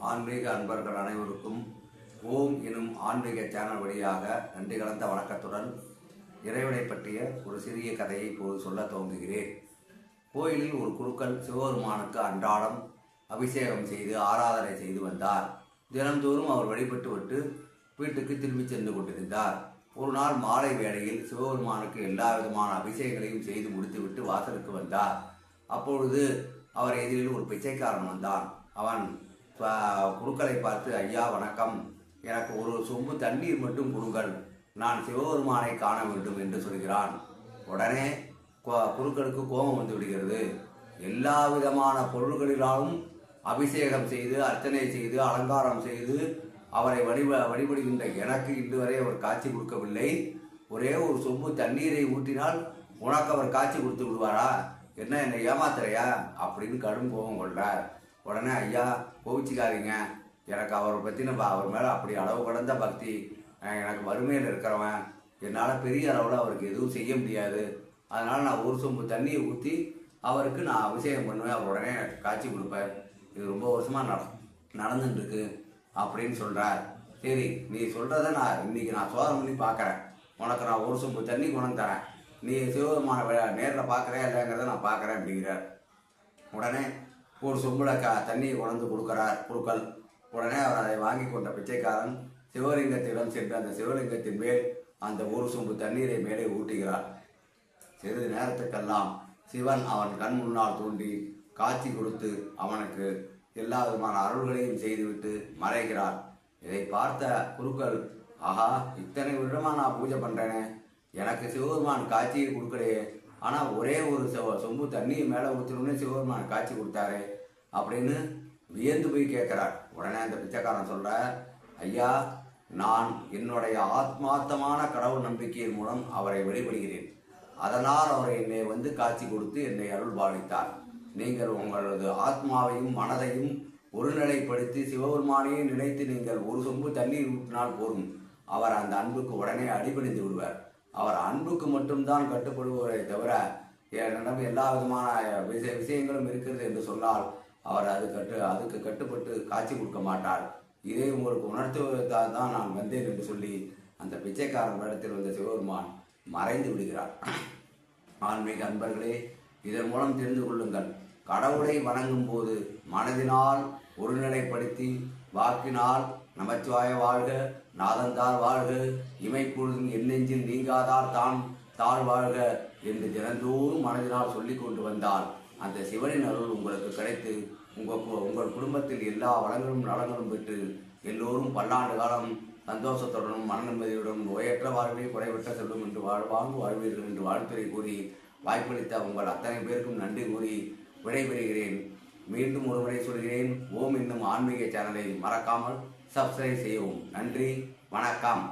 ஆன்மீக அன்பர்கள் அனைவருக்கும் ஓம் எனும் ஆன்மீக சேனல் வழியாக நன்றி கலந்த வணக்கத்துடன் இறைவனை பற்றிய ஒரு சிறிய கதையை இப்போது சொல்ல துவங்குகிறேன். கோயிலில் ஒரு குருக்கள் சிவபெருமானுக்கு அன்றாடம் அபிஷேகம் செய்து ஆராதனை செய்து வந்தார். தினந்தோறும் அவர் வழிபட்டு விட்டு வீட்டுக்கு திரும்பி சென்று கொண்டிருந்தார். ஒரு நாள் மாலை வேளையில் சிவபெருமானுக்கு எல்லா விதமான அபிஷேகங்களையும் செய்து முடித்துவிட்டு வாசலுக்கு வந்தார். அப்பொழுது அவர் எதிரில் ஒரு பிச்சைக்காரன் வந்தான். அவன் குருக்களை பார்த்து ஐயா வணக்கம். எனக்கு ஒரு சொம்பு தண்ணீர் மட்டும் கொடுங்கள். நான் சிவபெருமானை காண வேண்டும் என்று சொல்கிறான். உடனே குருக்களுக்கு கோபம் வந்து விடுகிறது. எல்லா விதமான பொருள்களிலாலும் அபிஷேகம் செய்து அர்ச்சனை செய்து அலங்காரம் செய்து அவரை வழிப வழிபடுகின்ற எனக்கு இன்று வரை அவர் காட்சி கொடுக்கவில்லை. ஒரே ஒரு சொம்பு தண்ணீரை ஊற்றினால் உனக்கு அவர் காட்சி கொடுத்து விடுவாரா? என்ன என்னை ஏமாத்துறையா? அப்படின்னு கடும் கோபம் கொள்றார் உடனே ஐயா கோவிச்சிக்காதீங்க. எனக்கு அவரை பற்றின அவர் மேலே அப்படி அளவு கடந்த பக்தி. எனக்கு வறுமையில் இருக்கிறவன். என்னால் பெரிய அளவில் அவருக்கு எதுவும் செய்ய முடியாது. அதனால் நான் ஒரு சொம்பு தண்ணியை ஊற்றி அவருக்கு நான் அபிஷேகம் பண்ணுவேன். அவர் உடனே எனக்கு காட்சி கொடுப்பேன் இது ரொம்ப வருஷமாக நட நடந்துட்டுருக்கு அப்படின்னு சொல்கிறார் சரி நீ சொல்கிறத நான் இன்னைக்கு நான் சோதனை பண்ணி பார்க்குறேன் உனக்கு நான் ஒரு சொம்பு தண்ணி கொண்டு தரேன். நீ சிவபெருமான நேரில் பார்க்குறியா இல்லைங்கிறத நான் பார்க்குறேன் அப்படிங்கிறார். உடனே ஒரு சொம்புல க தண்ணியை கொண்டு கொடுக்கிறார். குருக்கள் உடனே அவர் அதை வாங்கி கொண்ட பிச்சைக்காரன் சிவலிங்கத்திடம் சென்று அந்த சிவலிங்கத்தின் மேல் அந்த ஒரு சொம்பு தண்ணீரை மேலே ஊட்டுகிறார். சிறிது நேரத்துக்கெல்லாம் சிவன் அவன் கண் முன்னால் தோண்டி காட்சி கொடுத்து அவனுக்கு எல்லா விதமான அருள்களையும் செய்துவிட்டு மறைகிறார். இதை பார்த்த குருக்கள் ஆஹா இத்தனை வருடமாக நான் பூஜை பண்றேனே. எனக்கு சிவபெருமான் காட்சியை கொடுக்கலையே. ஆனால் ஒரே ஒரு சொம்பு தண்ணியை மேலே ஊற்றணும்னே சிவபெருமான் காட்சி கொடுத்தாரே அப்படின்னு வியந்து போய் கேட்குறார். உடனே அந்த பிச்சைக்காரன் சொல்ற ஐயா நான் என்னுடைய ஆத்மார்த்தமான கடவுள் நம்பிக்கையின் மூலம் அவரை வெளிப்படுகிறேன். அதனால் அவர் என்னை வந்து காட்சி கொடுத்து என்னை அருள் பாவித்தார் நீங்கள் உங்களது ஆத்மாவையும் மனதையும் ஒருநிலைப்படுத்தி சிவபெருமானையே நினைத்து நீங்கள் ஒரு சொம்பு தண்ணீர் ஊற்றினால் போரும் அவர் அந்த அன்புக்கு உடனே அடிபணிந்து விடுவார். அவர் அன்புக்கு மட்டும்தான் கட்டுப்படுவதை தவிர என்னிடம் எல்லா விதமான விஷய விஷயங்களும் இருக்கிறது என்று சொன்னால் அவர் அது கட்டு அதுக்கு கட்டுப்பட்டு காட்சி கொடுக்க மாட்டார். இதை உங்களுக்கு உணர்த்துவதற்காக தான் நான் வந்தேன் என்று சொல்லி அந்த பிச்சைக்காரன் இடத்தில் வந்த சிவபெருமான் மறைந்து விடுகிறார். ஆன்மீக அன்பர்களே இதன் மூலம் தெரிந்து கொள்ளுங்கள். கடவுளை வணங்கும் போது மனதினால் ஒருநிலைப்படுத்தி வாக்கினால் நமச்சிவாய வாழ்க. நாதந்தார் வாழ்க இமைப்பொழுதும் எண்ணெஞ்சில் நீங்காதார் தான் தாழ் வாழ்க என்று தினந்தோறும் மனதினால் சொல்லிக் கொண்டு வந்தால் அந்த சிவனின் அருள் உங்களுக்கு கிடைத்து உங்கள் கு- உங்கள் குடும்பத்தில் எல்லா வளங்களும் நலங்களும் பெற்று எல்லோரும் பல்லாண்டு காலம் சந்தோஷத்துடனும் மனநிம்மதியுடனும் நோயற்ற வாழ்வை குறைவற்ற செல்லும் என்று வாழ்வாங்கு வாழ்வீர்கள் என்று வாழ்த்துறை கூறி வாய்ப்பளித்த உங்கள் அத்தனை பேருக்கும் நன்றி கூறி விடைபெறுகிறேன். மீண்டும் ஒருமுறை சொல்கிறேன் ஓம் என்னும் ஆன்மீக சேனலை மறக்காமல் சப்ஸ்கிரைப் செய்யவும். நன்றி. வணக்கம்.